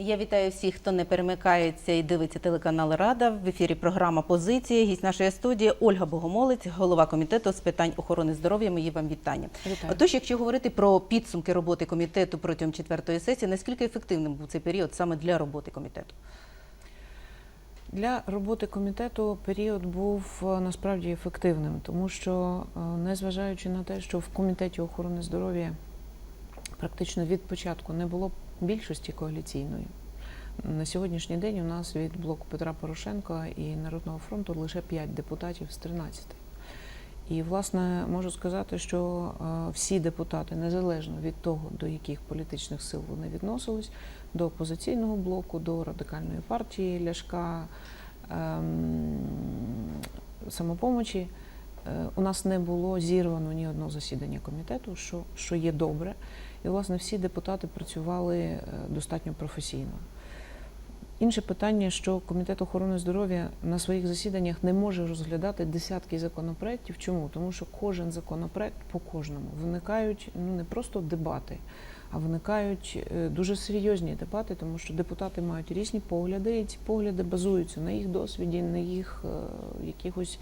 Я вітаю всіх, хто не перемикається і дивиться телеканал Рада. В ефірі програма Позиція. Гість нашої студії Ольга Богомолець, голова комітету з питань охорони здоров'я. Мої вам вітання. Вітаю. Отож, якщо говорити про підсумки роботи комітету протягом четвертої сесії, наскільки ефективним був цей період саме для роботи комітету? Для роботи комітету період був е, насправді ефективним, тому що, е, незважаючи на те, що в комітеті охорони здоров'я практично від початку не було більшості коаліційної. На сьогоднішній день у нас від блоку Петра Порошенка і Народного фронту лише 5 депутатів з 13. І, власне, можу сказати, що е, всі депутати, незалежно від того, до яких політичних сил вони відносились, до опозиційного блоку, до радикальної партії Ляшка, ем, самопомочі, е, у нас не було зірвано ні одного засідання комітету, що, що є добре. І, власне, всі депутати працювали е, достатньо професійно. Інше питання, що комітет охорони здоров'я на своїх засіданнях не може розглядати десятки законопроєктів. Чому? Тому що кожен законопроект по кожному виникають ну не просто дебати, а виникають е, дуже серйозні дебати, тому що депутати мають різні погляди, і ці погляди базуються на їх досвіді, на їх е, якихось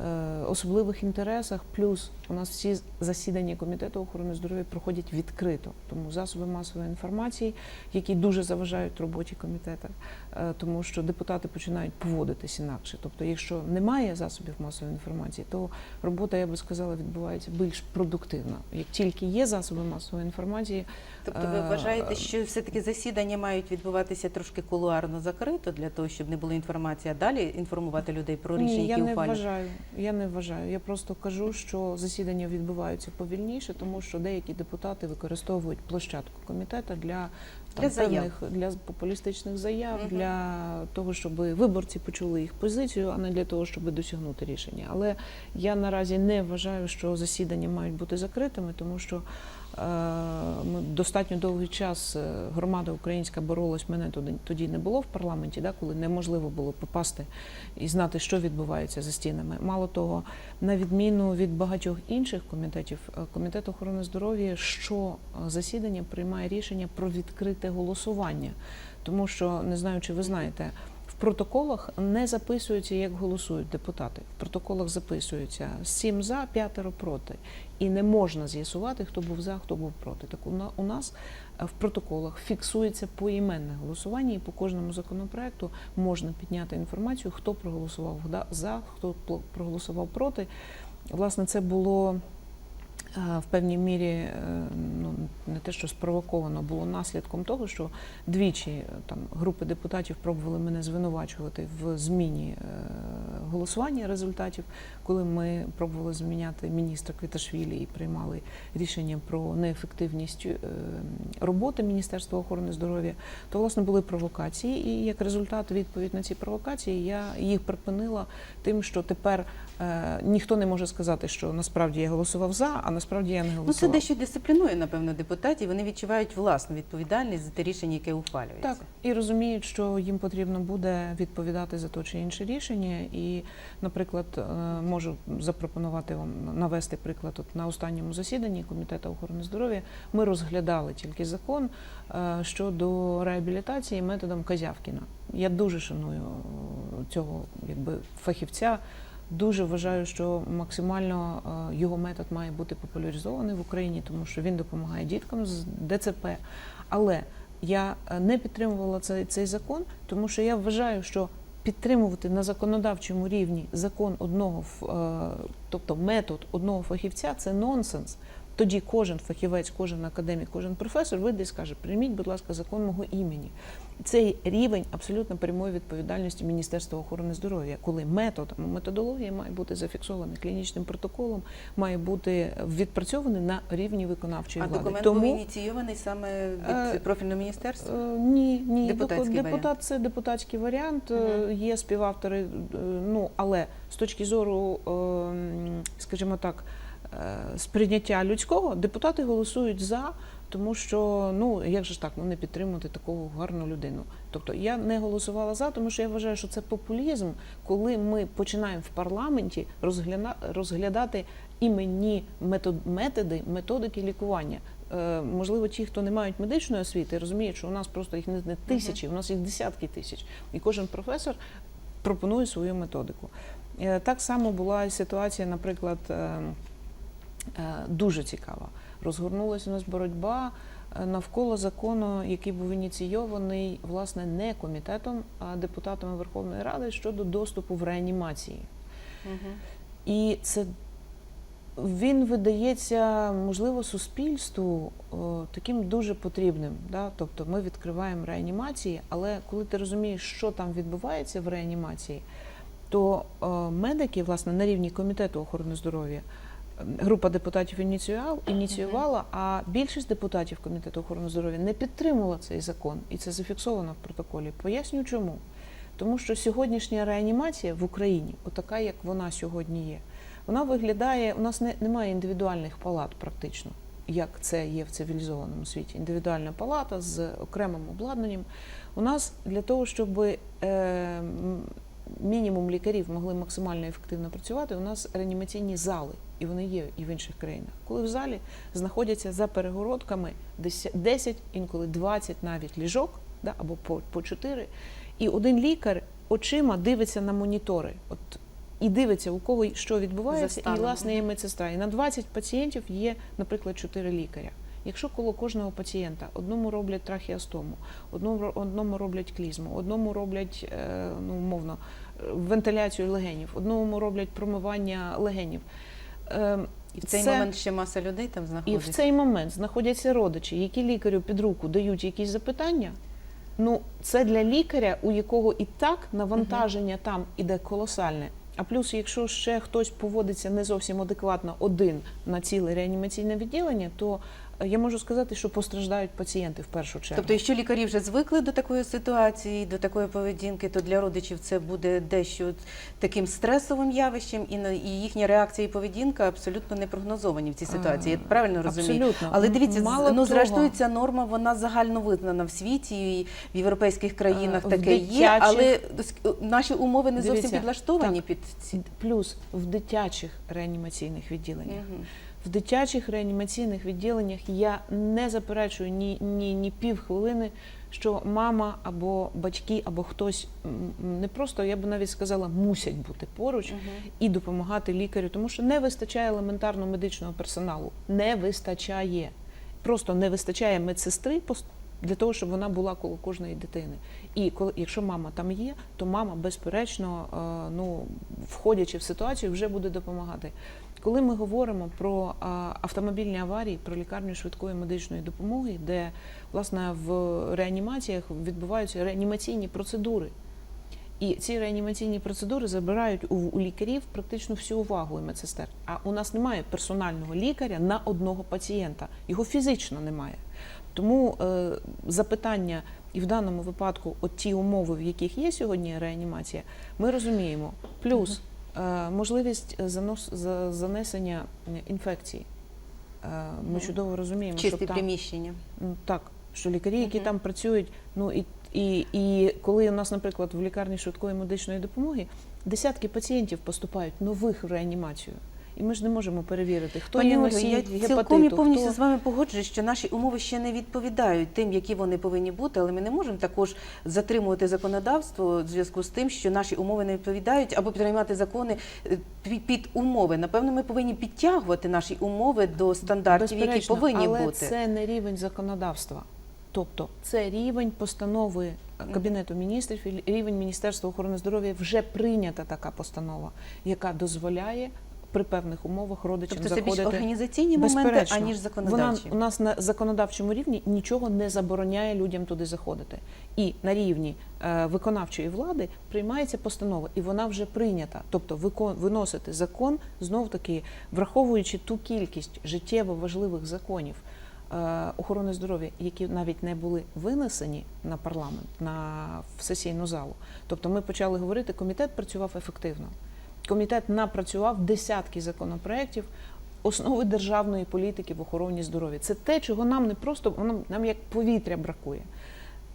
е, особливих інтересах. Плюс у нас всі засідання комітету охорони здоров'я проходять відкрито, тому засоби масової інформації, які дуже заважають роботі комітету, тому що депутати починають поводитись інакше. Тобто, якщо немає засобів масової інформації, то робота, я би сказала, відбувається більш продуктивно. Як тільки є засоби масової інформації, Тобто, ви Е, вважаєте, що все-таки засідання мають відбуватися трошки кулуарно закрито для того, щоб не було інформації, а далі інформувати людей про рішення, Ні, я які не ухвалюють? вважаю. Я не вважаю. Я просто кажу, що засідання відбуваються повільніше, тому що деякі депутати використовують площадку комітету для, Для заяв. певних для популістичних заяв, Мгм. для того, щоб виборці почули їх позицію, а не для того, щоб досягнути рішення. Але я наразі не вважаю, що засідання мають бути закритими, тому що е, ми достатньо довгий час е, громада українська боролась. Мене тоді, тоді не було в парламенті, да, коли неможливо було попасти і знати, що відбувається за стінами. Мало того, на відміну від багатьох інших комітетів, е, комітет охорони здоров'я що засідання приймає рішення про відкрите голосування, тому що не знаю, чи ви знаєте. В протоколах не записується, як голосують депутати. В протоколах записується 7 за, 5 проти. І не можна з'ясувати, хто був за, хто був проти. Так у нас е, в протоколах фіксується поіменне голосування, і по кожному законопроекту можна підняти інформацію, хто проголосував за, хто проголосував проти. Власне, це було в певній мірі е, ну, не те, що спровоковано, було наслідком того, що двічі е, там групи депутатів пробували мене звинувачувати в зміні е, голосування результатів, коли ми пробували зміняти міністра Квіташвілі і приймали рішення про неефективність роботи Міністерства охорони здоров'я, то власне були провокації. І як результат, відповідь на ці провокації, я їх припинила тим, що тепер ніхто не може сказати, що насправді я голосував за, а насправді я не Ну, це дещо дисциплінує, напевно, депутатів. Вони відчувають власну відповідальність за те рішення, яке ухвалюється. Так, і розуміють, що їм потрібно буде відповідати за то чи інше рішення. І, наприклад, е, можу запропонувати вам навести приклад. От на останньому засіданні комітету охорони здоров'я ми розглядали тільки закон е, щодо реабілітації методом Казявкіна. Я дуже шаную цього якби фахівця. Дуже вважаю, що максимально е, його метод має бути популяризований в Україні, тому що він допомагає діткам з ДЦП. Але я е, не підтримувала цей, цей закон, тому що я вважаю, що підтримувати на законодавчому рівні закон одного, е, тобто метод одного фахівця, це нонсенс. Тоді кожен фахівець, кожен академік, кожен професор вийде і скаже: прийміть, будь ласка, закон мого імені. Цей рівень абсолютно прямої відповідальності Міністерства охорони здоров'я, коли метод, методологія має бути зафіксована клінічним протоколом, має бути відпрацьований на рівні виконавчої А влади. документ Тому був ініційований саме від Е, профільного міністерства? Е, Ні, ні, Депутатський Депу- варіант. депутат це депутатський варіант. Мгм. Є співавтори. Ну але з точки зору, е, скажімо так, сприйняття людського, депутати голосують за. Тому що ну як же ж так ну не підтримувати таку гарну людину. Тобто я не голосувала за, тому що я вважаю, що це популізм, коли ми починаємо в парламенті розгляда- розглядати іменні метод, методи, методики лікування. е, можливо, ті, хто не мають медичної освіти, розуміють, що у нас просто їх не, тисячі, у нас їх десятки тисяч. І кожен професор пропонує свою методику. Е, Так само була ситуація, наприклад, е, е, дуже цікава. Розгорнулася у нас боротьба е, навколо закону, який був ініційований власне не комітетом, а депутатами Верховної Ради щодо доступу в реанімації. Мгм. І це він видається, можливо, суспільству о, таким дуже потрібним. Да? Тобто ми відкриваємо реанімації, але коли ти розумієш, що там відбувається в реанімації, то е, медики, власне, на рівні комітету охорони здоров'я, е, група депутатів ініціювала, ініціювала, а більшість депутатів комітету охорони здоров'я не підтримувала цей закон, і це зафіксовано в протоколі. Поясню чому. Тому що сьогоднішня реанімація в Україні, отака, як вона сьогодні є, вона виглядає, у нас не, немає індивідуальних палат практично, як це є в цивілізованому світі. Індивідуальна палата з окремим обладнанням. У нас для того, щоб е, мінімум лікарів могли максимально ефективно працювати, у нас реанімаційні зали, і вони є і в інших країнах. Коли в залі знаходяться за перегородками 10, 10 інколи 20 навіть ліжок, да, або по, по 4, і один лікар очима дивиться на монітори. От і дивиться, у кого що відбувається, і власне є медсестра. І на 20 пацієнтів є, наприклад, 4 лікаря. Якщо коло кожного пацієнта одному роблять трахеостому, одному, одному роблять клізму, одному роблять е, ну, умовно вентиляцію легенів, одному роблять промивання легенів. Е, І в цей це- момент ще маса людей там і в цей момент знаходяться родичі, які лікарю під руку дають якісь запитання. Ну, це для лікаря, у якого і так навантаження там іде колосальне. А плюс, якщо ще хтось поводиться не зовсім адекватно один на ціле реанімаційне відділення, то я можу сказати, що постраждають пацієнти в першу чергу. Тобто, якщо лікарі вже звикли до такої ситуації, до такої поведінки, то для родичів це буде дещо таким стресовим явищем, і на- їхня реакція і поведінка абсолютно не прогнозовані в цій ситуації. Я правильно розумію? Абсолютно. Але дивіться, Мало ну зрештою, ця норма вона загально визнана в світі і в європейських країнах Е, в таке є, але с- наші умови не зовсім Дивіться, підлаштовані так. під ці. плюс в дитячих реанімаційних відділеннях. Мгм. В дитячих реанімаційних відділеннях я не заперечую ні, ні, ні півхвилини, що мама або батьки, або хтось не просто, я б навіть сказала, мусять бути поруч Мгм. і допомагати лікарю, тому що не вистачає елементарно медичного персоналу. Не вистачає. Просто не вистачає медсестри для того, щоб вона була коло кожної дитини. І коли, якщо мама там є, то мама, безперечно, е, ну, входячи в ситуацію, вже буде допомагати. Коли ми говоримо про автомобільні аварії, про лікарню швидкої медичної допомоги, де власне в реанімаціях відбуваються реанімаційні процедури. І ці реанімаційні процедури забирають у, лікарів практично всю увагу і медсестер. А у нас немає персонального лікаря на одного пацієнта. Його фізично немає. Тому е, запитання, і в даному випадку, от ті умови, в яких є сьогодні реанімація, ми розуміємо. Плюс можливість занос, занесення інфекцій. Е, ми Мгм. чудово розуміємо, що там приміщення. Ну, Так, що лікарі, які угу. там працюють, ну і, і, і коли у нас, наприклад, в лікарні швидкої медичної допомоги десятки пацієнтів поступають нових в реанімацію. І ми ж не можемо перевірити, хто Пані є носій я гепатиту, цілком і повністю хто... з вами погоджуюсь, що наші умови ще не відповідають тим, які вони повинні бути, але ми не можемо також затримувати законодавство в зв'язку з тим, що наші умови не відповідають, або приймати закони е, під, умови. Напевно, ми повинні підтягувати наші умови до стандартів, які повинні але бути. це не рівень законодавства. Тобто це рівень постанови Кабінету міністрів, рівень Міністерства охорони здоров'я вже прийнята така постанова, яка дозволяє при певних умовах родичам Тобто це більш організаційні моменти, Безперечно. аніж Вона у нас на законодавчому рівні нічого не забороняє людям туди заходити. І на рівні е, виконавчої влади приймається постанова, і вона вже прийнята. Тобто викон, виносити закон знов таки, враховуючи ту кількість життєво важливих законів. е, Охорони здоров'я, які навіть не були винесені на парламент, на в сесійну залу. Тобто ми почали говорити, комітет працював ефективно. Комітет напрацював десятки законопроєктів, основи державної політики в охороні здоров'я. Це те, чого нам не просто нам, нам як повітря бракує.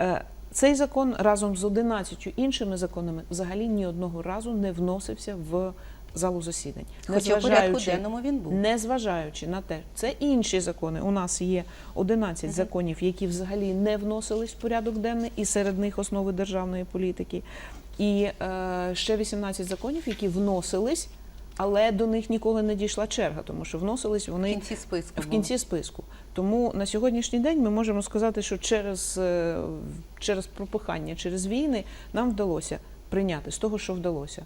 Е, Цей закон разом з 11 іншими законами взагалі ні одного разу не вносився в залу засідань. Хоча в порядку денному він був. Незважаючи на те, це інші закони. У нас є 11 Мгм. законів, які взагалі не вносились в порядок денний, і серед них основи державної політики. І е, ще 18 законів, які вносились, але до них ніколи не дійшла черга, тому що вносились В вони кінці списку. в кінці списку. Тому на сьогоднішній день ми можемо сказати, що через, е, через пропихання, через війни нам вдалося прийняти з того, що вдалося.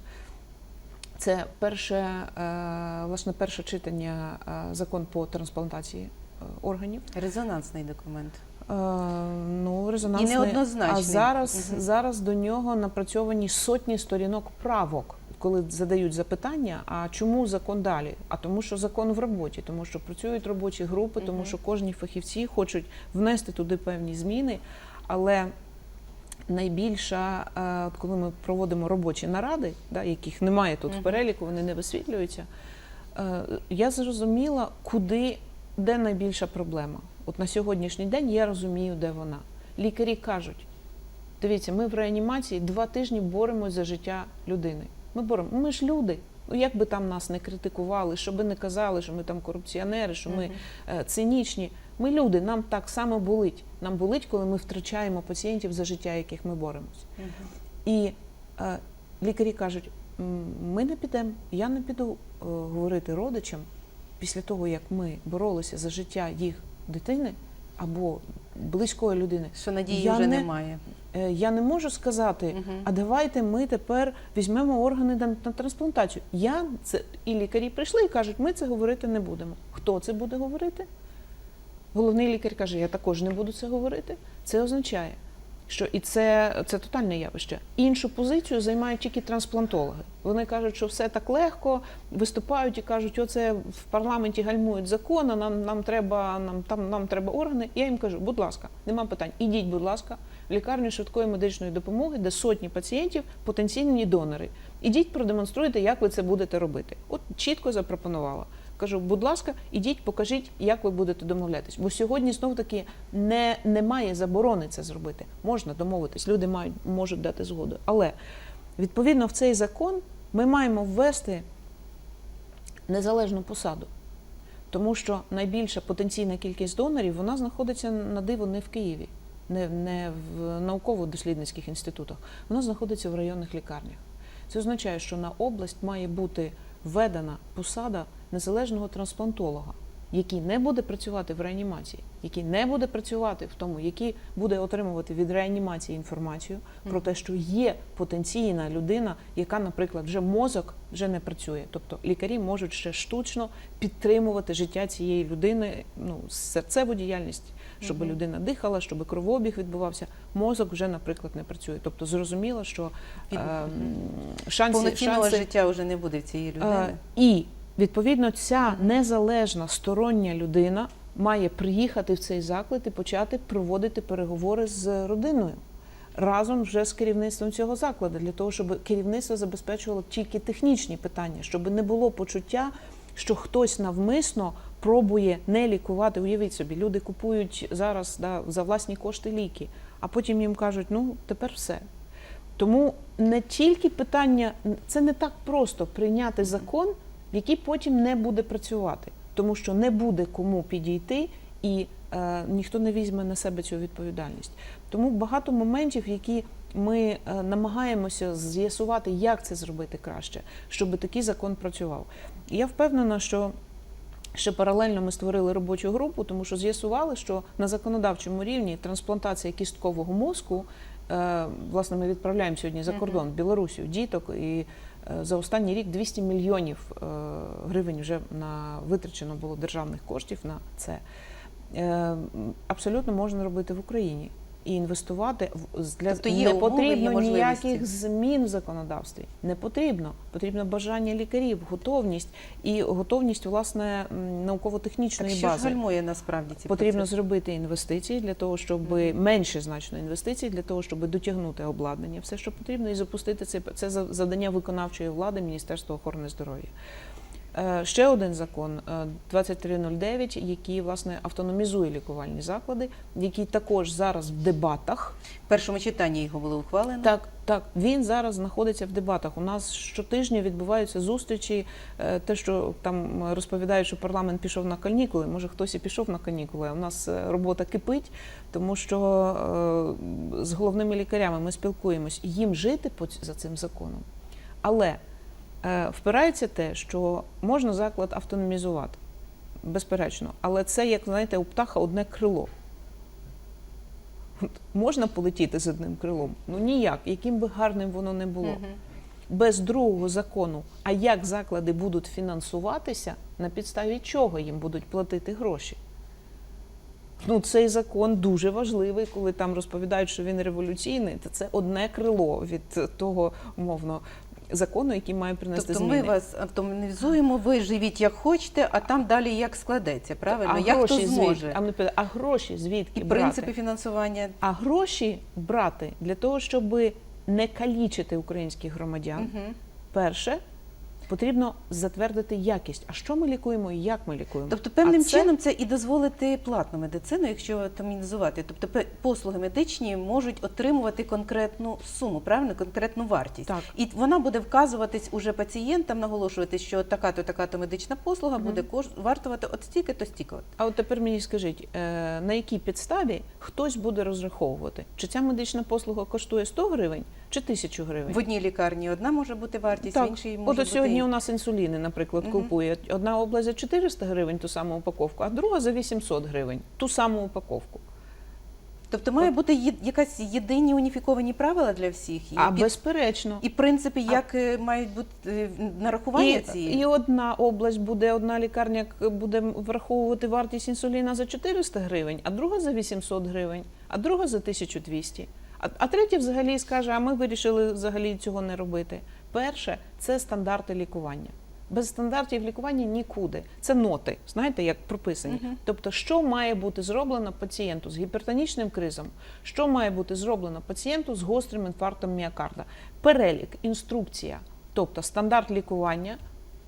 Це перше, е, власне, перше читання е, закон по трансплантації е, органів. Резонансний документ. Е, Ну, резонансний. І неоднозначний. А зараз, Мгм. зараз до нього напрацьовані сотні сторінок правок, коли задають запитання, а чому закон далі? А тому, що закон в роботі, тому що працюють робочі групи, тому що кожні фахівці хочуть внести туди певні зміни. Але найбільша, е, от коли ми проводимо робочі наради, да, яких немає тут в переліку, вони не висвітлюються. е, Я зрозуміла, куди, де найбільша проблема. От на сьогоднішній день я розумію, де вона. Лікарі кажуть: дивіться, ми в реанімації два тижні боремось за життя людини. Ми боремо. Ми ж люди. Ну як би там нас не критикували, що би не казали, що ми там корупціонери, що ми е, цинічні. Ми люди, нам так само болить. Нам болить, коли ми втрачаємо пацієнтів за життя, яких ми боремось. І е, лікарі кажуть: ми не підемо, я не піду е, говорити родичам після того, як ми боролися за життя їх дитини або близької людини. Що надії Я вже не- немає. Е, я не можу сказати. угу. А давайте ми тепер візьмемо органи на, на трансплантацію. Я це і лікарі прийшли і кажуть, ми це говорити не будемо. Хто це буде говорити? Головний лікар каже, я також не буду це говорити. Це означає, що і це, це тотальне явище. Іншу позицію займають тільки трансплантологи. Вони кажуть, що все так легко, виступають і кажуть, оце в парламенті гальмують закон, нам, нам треба нам там нам треба органи. Я їм кажу, будь ласка, нема питань. Ідіть, будь ласка, в лікарню швидкої медичної допомоги, де сотні пацієнтів потенційні донори. Ідіть, продемонструйте, як ви це будете робити. От чітко запропонувала. Кажу, будь ласка, ідіть, покажіть, як ви будете домовлятись. Бо сьогодні знов таки не, немає заборони це зробити. Можна домовитись, люди мають можуть дати згоду. Але відповідно в цей закон ми маємо ввести незалежну посаду. Тому що найбільша потенційна кількість донорів вона знаходиться на диво не в Києві, не, не в науково-дослідницьких інститутах. Вона знаходиться в районних лікарнях. Це означає, що на область має бути введена посада незалежного трансплантолога, який не буде працювати в реанімації, який не буде працювати в тому, який буде отримувати від реанімації інформацію про те, що є потенційна людина, яка, наприклад, вже мозок вже не працює. Тобто лікарі можуть ще штучно підтримувати життя цієї людини, ну серцеву діяльність, щоб людина дихала, щоб кровообіг відбувався. Мозок вже, наприклад, не працює. Тобто зрозуміло, що Від- ем, шанси, шанси життя вже не буде в цієї Е, людини. І відповідно ця незалежна стороння людина має приїхати в цей заклад і почати проводити переговори з родиною разом вже з керівництвом цього закладу, для того, щоб керівництво забезпечувало тільки технічні питання, щоб не було почуття, що хтось навмисно пробує не лікувати. Уявіть собі, люди купують зараз да, за власні кошти ліки, а потім їм кажуть, ну тепер все. Тому не тільки питання, це не так просто прийняти закон, який потім не буде працювати, тому що не буде кому підійти і е, ніхто не візьме на себе цю відповідальність. Тому багато моментів, які ми е, намагаємося з'ясувати, як це зробити краще, щоб такий закон працював. І я впевнена, що Ще паралельно ми створили робочу групу, тому що з'ясували, що на законодавчому рівні трансплантація кісткового мозку, е, власне, ми відправляємо сьогодні за кордон в Білорусію діток, і за останній рік 200 мільйонів е, гривень вже на витрачено було державних коштів на це. Е, Абсолютно можна робити в Україні. І інвестувати в для Тобто є не умови, потрібно ніяких змін в законодавстві. Не потрібно. Потрібно бажання лікарів, готовність і готовність власне науково-технічної що ж бази. гальмує насправді ці Потрібно процеси? зробити інвестиції для того, щоб Мгм. менше значно інвестицій для того, щоб дотягнути обладнання, все, що потрібно, і запустити це. Це за- завдання виконавчої влади Міністерства охорони здоров'я. Е, Ще один закон е, 2309, який власне автономізує лікувальні заклади, який також зараз в дебатах. В першому читанні його було ухвалено. Так, так, він зараз знаходиться в дебатах. У нас щотижня відбуваються зустрічі. Е, Те, що там розповідають, що парламент пішов на канікули, може хтось і пішов на канікули. а У нас е, робота кипить, тому що е, з головними лікарями ми спілкуємось, їм жити за цим законом. Але е, впирається те, що можна заклад автономізувати, безперечно, але це, як знаєте, у птаха одне крило. От Можна полетіти з одним крилом? Ну ніяк, яким би гарним воно не було. Мгм. Без другого закону, а як заклади будуть фінансуватися, на підставі чого їм будуть платити гроші? Ну, цей закон дуже важливий, коли там розповідають, що він революційний, то це одне крило від того, умовно, закону, який має принести Тобто зміни. ми вас автоматизуємо, ви живіть як хочете, а там далі як складеться, правильно? а як хто зможе. Звід... А, гроші звідки І брати? принципи фінансування. А гроші брати для того, щоб не калічити українських громадян. Угу. Перше, потрібно затвердити якість. А що ми лікуємо і як ми лікуємо? Тобто певним це- чином це і дозволити платну медицину, якщо автоматизувати. Тобто послуги медичні можуть отримувати конкретну суму, правильно, конкретну вартість. Так. І вона буде вказуватись уже пацієнтам, наголошувати, що така-то така-то медична послуга Мгм. буде кош... вартувати от стільки-то стільки. А от тепер мені скажіть, е, на якій підставі хтось буде розраховувати, чи ця медична послуга коштує 100 гривень чи 1000 гривень? В одній лікарні одна може бути вартість, в іншій може от бути сьогодні інша. у нас інсуліни, наприклад, Мгм. купує одна область за 400 гривень ту саму упаковку, а друга за 800 гривень ту саму упаковку. Тобто має бути є- якась єдині уніфіковані правила для всіх і, А під- безперечно. і принципи, А- як е, мають бути е, нарахування цієї. і одна область буде, одна лікарня буде враховувати вартість інсуліна за 400 гривень, а друга за 800 гривень, а друга за 1200. А, а третя взагалі скаже, а ми вирішили взагалі цього не робити. Перше це стандарти лікування. Без стандартів лікування нікуди. Це ноти, знаєте, як прописані. Мгм. Тобто, що має бути зроблено пацієнту з гіпертонічним кризом, що має бути зроблено пацієнту з гострим інфарктом міокарда. Перелік, інструкція, тобто стандарт лікування,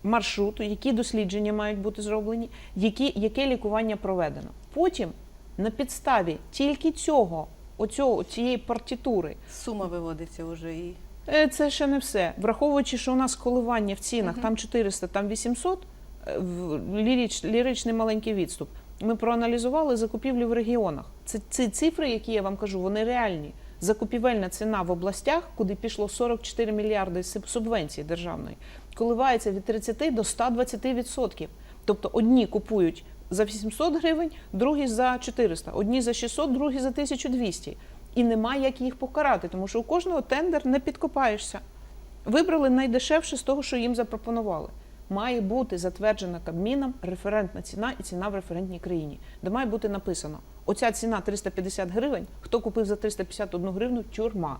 маршруту, які дослідження мають бути зроблені, які, яке лікування проведено. Потім на підставі тільки цього, оцього, цієї партітури, Сума виводиться вже і Це ще не все. Враховуючи, що у нас коливання в цінах, там 400, там 800, е, лірич, ліричний маленький відступ. Ми проаналізували закупівлю в регіонах. Це ці цифри, які я вам кажу, вони реальні. Закупівельна ціна в областях, куди пішло 44 мільярди суб- субвенції державної, коливається від 30 до 120 відсотків. Тобто одні купують за 800 гривень, другі за 400, одні за 600, другі за 1200. І немає як їх покарати, тому що у кожного тендер не підкопаєшся. Вибрали найдешевше з того, що їм запропонували. Має бути затверджена Кабміном референтна ціна і ціна в референтній країні, де має бути написано: оця ціна 350 гривень, хто купив за 351 гривну тюрма.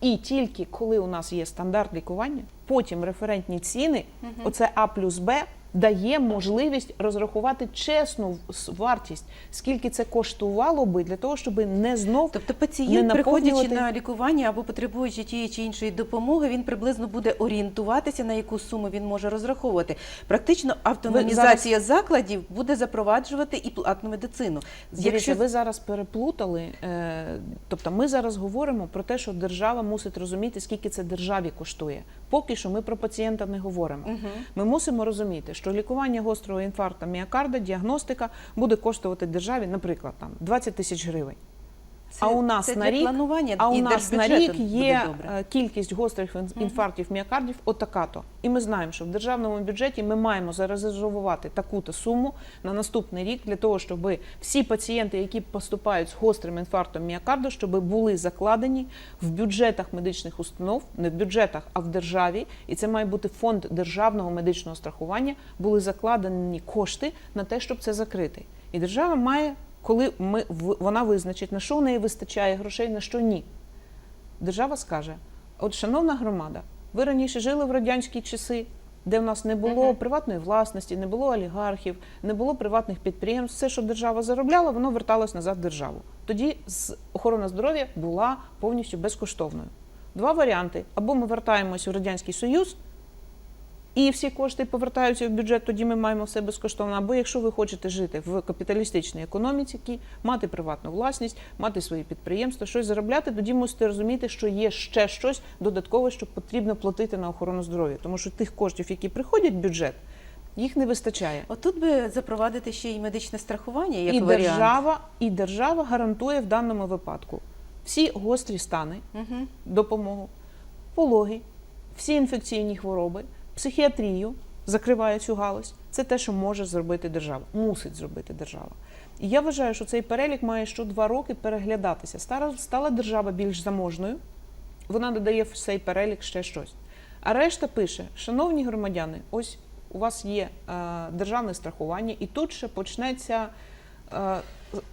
І тільки коли у нас є стандарт лікування, потім референтні ціни, оце А плюс Б, дає можливість розрахувати чесну вартість, скільки це коштувало би для того, щоб не знов Тобто Не пацієнт, приходячи на лікування або потребуючи тієї чи іншої допомоги, він приблизно буде орієнтуватися, на яку суму він може розраховувати. Практично автономізація закладів буде запроваджувати і платну медицину. Дивіться, ви зараз переплутали. Е, тобто, ми зараз говоримо про те, що держава мусить розуміти, скільки це державі коштує. Поки що ми про пацієнта не говоримо. Мгм. Ми мусимо розуміти, що лікування гострого інфаркту міокарда, діагностика буде коштувати державі, наприклад, там 20 тисяч гривень. Це, а у нас це на рік- планування А у і нас на рік є е, кількість гострих ін- інфарктів міокардів отака-то. І ми знаємо, що в державному бюджеті ми маємо зарезервувати таку-то суму на наступний рік для того, щоб всі пацієнти, які поступають з гострим інфарктом міокарду, щоб були закладені в бюджетах медичних установ, не в бюджетах, а в державі. І це має бути фонд державного медичного страхування. Були закладені кошти на те, щоб це закрити. І держава має, коли ми в- вона визначить, на що в неї вистачає грошей, на що ні держава скаже: от, шановна громада, ви раніше жили в радянські часи, де в нас не було Мгм. приватної власності, не було олігархів, не було приватних підприємств. Все, що держава заробляла, воно верталось назад в державу. Тоді охорона здоров'я була повністю безкоштовною. Два варіанти: або ми вертаємось у радянський союз. І всі кошти повертаються в бюджет, тоді ми маємо все безкоштовно. Або якщо ви хочете жити в капіталістичній економіці, мати приватну власність, мати свої підприємства, щось заробляти, тоді мусите розуміти, що є ще щось додаткове, що потрібно платити на охорону здоров'я, тому що тих коштів, які приходять в бюджет, їх не вистачає. Отут би запровадити ще й медичне страхування як і варіант. держава, і держава гарантує в даному випадку всі гострі стани, Угу. допомогу, пологи, всі інфекційні хвороби, психіатрію закриває цю галузь. Це те, що може зробити держава, мусить зробити держава. І я вважаю, що цей перелік має що два роки переглядатися. Стара стала держава більш заможною, вона додає в цей перелік ще щось. А решта пише: шановні громадяни, ось у вас є е, державне страхування, і тут ще почнеться е,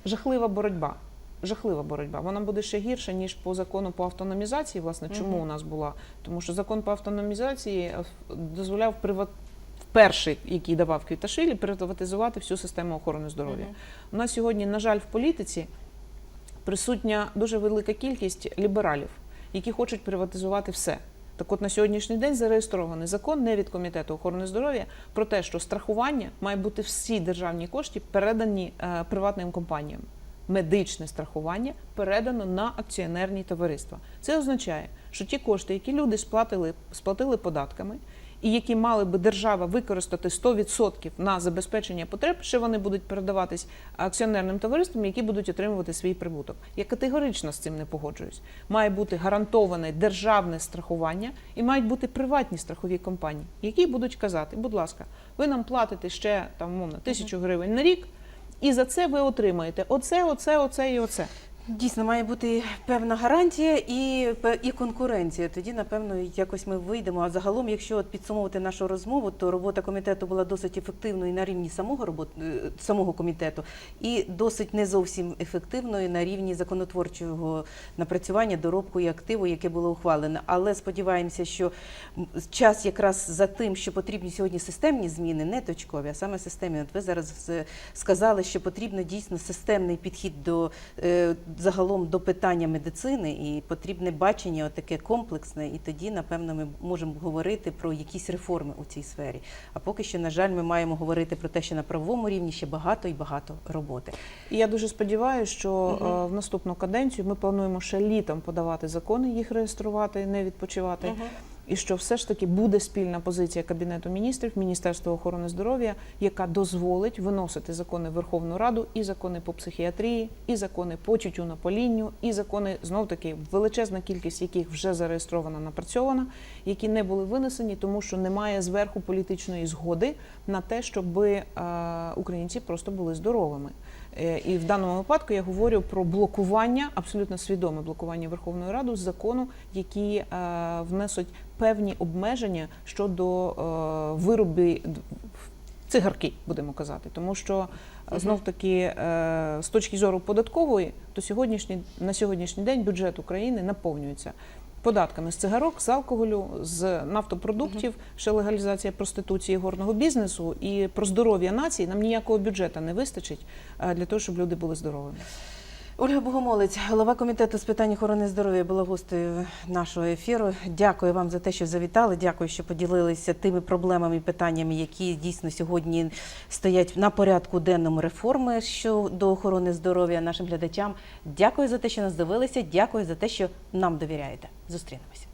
жахлива боротьба. Жахлива боротьба. Вона буде ще гірша, ніж по закону по автономізації. Власне, чому Мгм. у нас була? Тому що закон по автономізації е, дозволяв приват... перший, який давав Квіташилі, приватизувати всю систему охорони здоров'я. У нас сьогодні, на жаль, в політиці присутня дуже велика кількість лібералів, які хочуть приватизувати все. Так от на сьогоднішній день зареєстрований закон не від комітету охорони здоров'я про те, що страхування має бути всі державні кошти передані е, приватним компаніям. Медичне страхування передано на акціонерні товариства. Це означає, що ті кошти, які люди сплатили, сплатили податками, і які мали би держава використати 100% на забезпечення потреб, ще вони будуть передаватись акціонерним товариствам, які будуть отримувати свій прибуток. Я категорично з цим не погоджуюсь. Має бути гарантоване державне страхування і мають бути приватні страхові компанії, які будуть казати, будь ласка, ви нам платите ще там умовно тисячу гривень на рік, і за це ви отримаєте оце, оце, оце і оце. Дійсно, має бути певна гарантія і, і конкуренція. Тоді, напевно, якось ми вийдемо. А загалом, якщо от підсумовувати нашу розмову, то робота комітету була досить ефективною на рівні самого робот... е, самого комітету і досить не зовсім ефективною на рівні законотворчого напрацювання, доробку і активу, яке було ухвалене. Але сподіваємося, що час якраз за тим, що потрібні сьогодні системні зміни, не точкові, а саме системні. От ви зараз е, сказали, що потрібно дійсно системний підхід до е, загалом до питання медицини і потрібне бачення, отаке комплексне, і тоді, напевно, ми можемо говорити про якісь реформи у цій сфері. А поки що, на жаль, ми маємо говорити про те, що на правовому рівні ще багато і багато роботи. І я дуже сподіваюся, що е, в наступну каденцію ми плануємо ще літом подавати закони, їх реєструвати, не відпочивати. І що все ж таки буде спільна позиція Кабінету міністрів, Міністерства охорони здоров'я, яка дозволить виносити закони в Верховну Раду, і закони по психіатрії, і закони по тютюнополінню, і закони знов таки величезна кількість яких вже зареєстрована, напрацьована, які не були винесені, тому що немає зверху політичної згоди на те, щоб е, українці просто були здоровими. Е, І в даному випадку я говорю про блокування, абсолютно свідоме блокування Верховної Ради закону, які е, внесуть певні обмеження щодо е, вироби цигарки, будемо казати, тому що знов таки е, з точки зору податкової, то сьогоднішній на сьогоднішній день бюджет України наповнюється. Податками з цигарок, з алкоголю, з нафтопродуктів, ще легалізація проституції горного бізнесу і про здоров'я нації нам ніякого бюджету не вистачить е, для того, щоб люди були здоровими. Ольга Богомолець, голова комітету з питань охорони здоров'я, була гостею нашого ефіру. Дякую вам за те, що завітали. Дякую, що поділилися тими проблемами і питаннями, які дійсно сьогодні стоять на порядку денному реформи щодо охорони здоров'я нашим глядачам. Дякую за те, що нас дивилися. Дякую за те, що нам довіряєте. Зустрінемося.